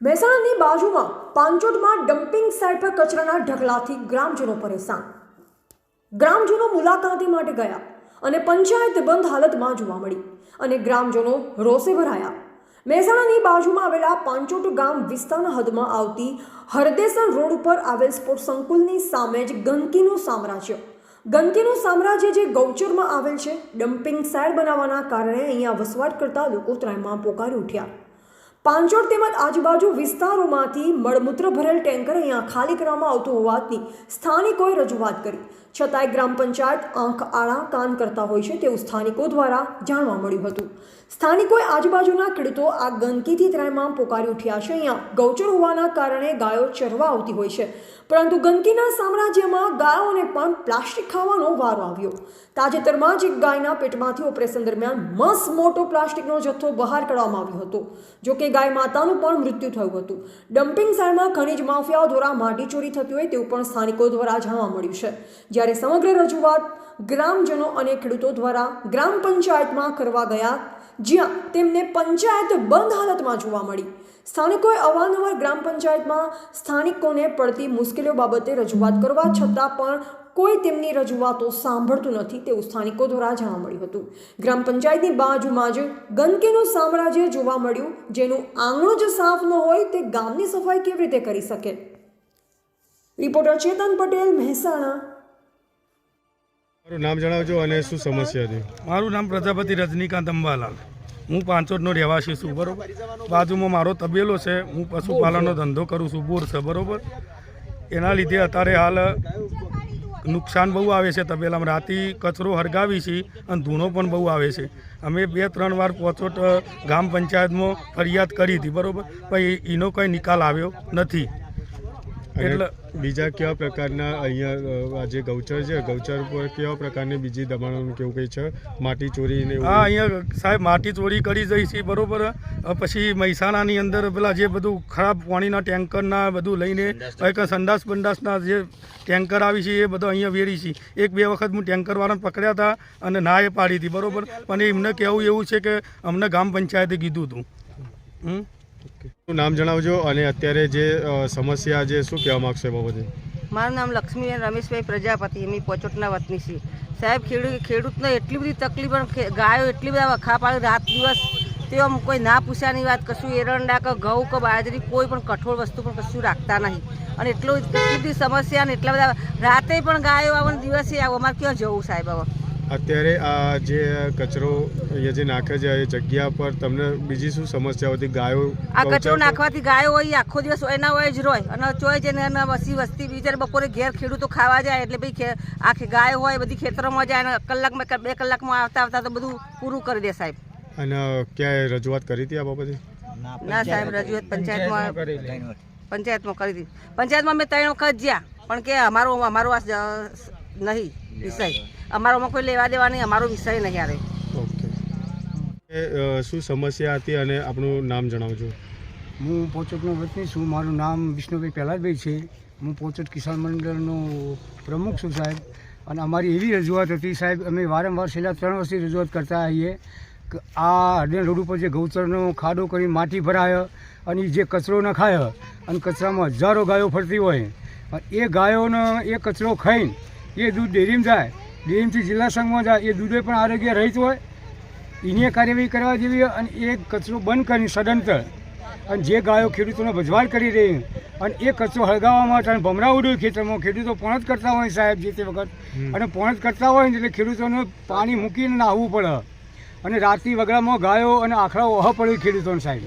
મહેસાણાની બાજુમાં પાંચોટમાં dumping site પર કચરાના ઢગલાથી ગ્રામજનો પરેશાન. ગ્રામજનો મુલાકાતી માટે ગયા અને પંચાયત બંધ હાલતમાં જોવા મળી અને ગ્રામજનો રોષે ભરાયા. મહેસાણાની બાજુમાં આવેલા પાંચોટ ગામ વિસ્તારના હદમાં આવતી હરદેસર રોડ ઉપર આવેલ સ્પોર્ટ સંકુલની સામે જ ગંદકીનું સામ્રાજ્ય. ગંદકીનું સામ્રાજ્ય જે ગૌચરમાં આવેલ છે, ડમ્પિંગ સાઇટ બનાવવાના કારણે અહીંયા વસવાટ કરતા લોકો ત્રાયમાં પોકારી ઉઠ્યા. પાંચોડ તેમજ આજુબાજુ વિસ્તારોમાંથી મળમૂત્ર ભરેલ ટેન્કર અહીંયા ખાલી કરવામાં આવતું હોવાથી સ્થાનિકોએ રજૂઆત કરી. છતાંય ગ્રામ પંચાયત આંખ આળા કાન કરતા હોય છે તેવું સ્થાનિકો દ્વારા જાણવા મળ્યું હતું. સ્થાનિકોએ આજુબાજુના ખેડૂતો આ ગંદકીથી ત્રાયમામ પોકારી ઉઠ્યા છે. અહીંયા ગૌચર હોવાના કારણે ગાયો ચરવા આવતી હોય છે. પરંતુ ગંદકીના સામ્રાજ્યમાં ગાયોને પણ પ્લાસ્ટિક ખાવાનો વારો આવ્યો. તાજેતરમાં જ એક ગાયના પેટમાંથી ઓપરેશન દરમિયાન મસ મોટો પ્લાસ્ટિકનો જથ્થો બહાર કાઢવામાં આવ્યો હતો. જો ગાય માતાનું પણ મૃત્યુ થયું હતું. ડમ્પિંગ સાઇડમાં ખનીજ માફિયાઓ દ્વારા માટી ચોરી થતી હોય તેવું પણ સ્થાનિકો દ્વારા જાણવા મળ્યું છે. જ્યારે સમગ્ર રજૂઆત ગ્રામજનો અને ખેડૂતો દ્વારા ગ્રામ પંચાયતમાં કરવા ગયા, જ્યાં તેમને પંચાયત બંધ હાલતમાં જોવા મળી. સ્થાનિકોએ અવારનવાર ગ્રામ પંચાયતમાં સ્થાનિકોને પડતી મુશ્કેલીઓ બાબતે રજૂઆત કરવા છતાં પણ કોઈ તેમની રજૂઆતો સાંભળતું નથી તેવું સ્થાનિકો દ્વારા જાણવા મળ્યું હતું. ગ્રામ પંચાયતની બાજુમાં જ ગંદકીનું સામ્રાજ્ય જોવા મળ્યું જેનું આંગણું જ સાફ ન હોય તે ગામની સફાઈ કેવી રીતે કરી શકે? રિપોર્ટર ચેતન પટેલ મહેસાણા. મારું નામ જણાવજો અને શું સમસ્યા હતી મારું નામ પ્રજાપતિ રજનીકાંત અંબાલાલ. હું પાંચોડનો રહેવાસી છું બરોબર? બાજુમાં મારો તબેલો છે હું પશુપાલનનો ધંધો કરું છું બોર છે બરોબર? એના લીધે અત્યારે હાલ નુકસાન બહુ આવે છે તબેલામાં. રાતી કચરો હરગાવી છે અને ધૂણો પણ બહુ આવે છે. અમે બે ત્રણ વાર પોચોટ ગામ પંચાયતમાં ફરિયાદ કરી હતી બરાબર? પણ એનો કંઈ નિકાલ આવ્યો નથી. એટલે બીજા કેવા પ્રકારના અહીંયા આજે જે ગૌચર છે? ગૌચર ઉપર કેવા પ્રકારની બીજી દબાણો કેવું કંઈ છે? માટી ચોરી ને હા અહીંયા સાહેબ માટી ચોરી કરી જઈ છે બરોબર? પછી મહેસાણાની અંદર પેલા જે બધું ખરાબ પાણીના ટેન્કરના બધું લઈને કંઈક સંડાસ બંડાસના જે ટેન્કર આવી છે એ બધો અહીંયા વેરી છે. એક બે વખત હું ટેન્કરવાળાને પકડ્યા હતા અને ના એ પાડી હતી બરાબર? પણ એમને કહેવું એવું છે કે અમને ગામ પંચાયતે કીધું હતું. હમ? શું નામ જણાવજો અને અત્યારે જે સમસ્યા જે શું કહેવા માગશો એ બાબતે? મારું નામ લક્ષ્મીબેન રમેશભાઈ પ્રજાપતિ એમની પોચોટના વતની છે સાહેબ ખેડૂત ખેડૂતને એટલી બધી તકલીફ ગાયો એટલી બધા વખા પાડે રાત દિવસ તે આમ કોઈ ના પૂછ્યાની વાત કશું એરંડા કે ઘઉં કે બાજરી કોઈ પણ કઠોળ વસ્તુ પણ કશું રાખતા નહીં. અને એટલું બધી સમસ્યા ને એટલા બધા રાતે પણ ગાયો આવો ને દિવસે આવો. અમારે ક્યાં જવું સાહેબ હવે અત્યારે આ જે કચરો એ જે નાખે છે એ જગ્યા પર તમને બીજી શું સમસ્યા હતી ગાયો આ કચરો નાખવાથી ગાયો હોય આખો દિવસ એના હોય જ રોય. અને ચોય જઈને એના વસી વસ્તી બિચારે બપોરે ઘેર ખેડૂતો ખાવા જાય એટલે ભાઈ આખી ગાય હોય બધી ખેતરોમાં જાય અને કલાકમાં બે કલાકમાં આવતા આવતા તો બધું પૂરું કરી દે સાહેબ. અને ક્યાંય રજૂઆત કરી હતી આ બાબતે? ના સાહેબ રજૂઆત પંચાયતમાં પંચાયતમાં કરી હતી પંચાયતમાં મેં ત્રણ વખત જ્યાં પણ કે અમારો અમારો આ નહીં વિષય. અમારોમાં કોઈ લેવા દેવા નહીં અમારો વિષય નહીં આવે ઓકે. શું સમસ્યા હતી અને આપણું નામ જણાવજો. હું પોચટનો વતની છું. મારું નામ વિષ્ણુભાઈ પહેલાદભાઈ છે. હું પોચટ કિસાન મંડળનો પ્રમુખ છું સાહેબ. અને અમારી એવી રજૂઆત હતી સાહેબ અમે વારંવાર છેલ્લા ત્રણ વર્ષથી રજૂઆત કરતા આવીએ. આ હરડેન રોડ ઉપર જે ગૌચરનો ખાડો કરી માટી ભરાય અને જે કચરો નખાય અને કચરામાં હજારો ગાયો ફરતી હોય. અને એ ગાયોનો એ કચરો ખાઈને એ દૂધ ડેરીમાં જાય ડેરીમથી જિલ્લા સંઘમાં જાય એ દૂધે પણ આરોગ્ય રહિત હોય. એની કાર્યવાહી કરવા જેવી અને એ કચરો બંધ કરીને સદંતર અને જે ગાયો ખેડૂતોનો ભજવાળ કરી રહી અને એ કચરો હળગાવવા માટે અને ભમરા ઉડ્યું ખેતરમાં ખેડૂતો પોણત કરતા હોય સાહેબ જે તે વખત. અને પોણત કરતા હોય ને એટલે ખેડૂતોને પાણી મૂકીને નાહવું પડે. અને રાતની વગડામાં ગાયો અને આખડાઓ અહ પડી ખેડૂતોને સાહેબ.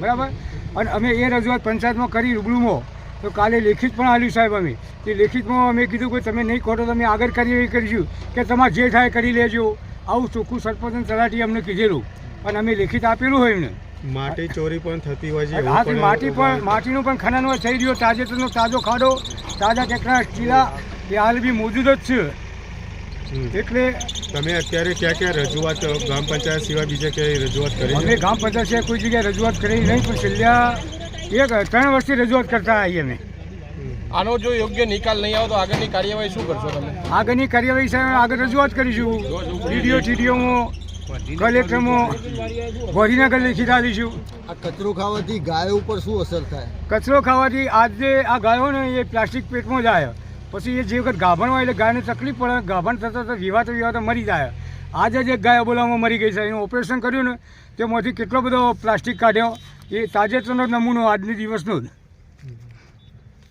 બરાબર? અને અમે એ રજૂઆત પંચાયતમાં કરી રૂબરૂમાં. તો કાલે લેખિત પણ આવ્યું સાહેબ અમે. તે લેખિતમાં અમે કીધું કે તમે નહીં તો તમે આગળ કાર્યવાહી કરીશું કે તમારે જે થાય કરી લેજો. આવું ચોખ્ખું સરપંચ તલાટી અમને કીધેલું. અને અમે લેખિત આપેલું હોય એમને. માટી ચોરી પણ થતી હોય છે હા તે માટી પણ માટીનું પણ ખનન થઈ રહ્યું. તાજેતરનો તાજો ખાડો તાજા ટેકના ચીલા એ હાલ બી મોજૂદ જ છે. એટલે તમે અત્યારે ક્યાં ક્યાં રજૂઆત ગ્રામ પંચાયત સિવાય બીજે ક્યાંય રજૂઆત કરી અમે ગ્રામ ગામ પંચાયત સિવાય કોઈ જગ્યાએ રજૂઆત કરી નહીં પણ છેલ્લા એક ત્રણ વર્ષથી રજૂઆત કરતા આવીએ અમે. આનો જો યોગ્ય નિકાલ નહીં આવે તો આગળની કાર્યવાહી શું કરશો તમે? આગળની કાર્યવાહી સાહેબ આગળ રજૂઆત કરીશું. ટીડીઓ ટીડીઓમાં કલેક્ટરમાં ગાંધીનગર લેખિત આવીશું આ કચરો ખાવાથી ગાયો ઉપર શું અસર થાય? કચરો ખાવાથી આજે આ ગાયો ને એ પ્લાસ્ટિક પેટમાં જાય. પછી એ જે વખત ગાભણ હોય એટલે ગાયને તકલીફ પડે, ગાભણ થતાં તો વિવાતો વિવાતો મરી જાય. આજે જે ગાય બોલાવવામાં મરી ગઈ છે, એનું ઓપરેશન કર્યું ને, તેમાંથી કેટલો બધો પ્લાસ્ટિક કાઢ્યો, એ તાજેતરનો નમૂનો આજની દિવસનો જ.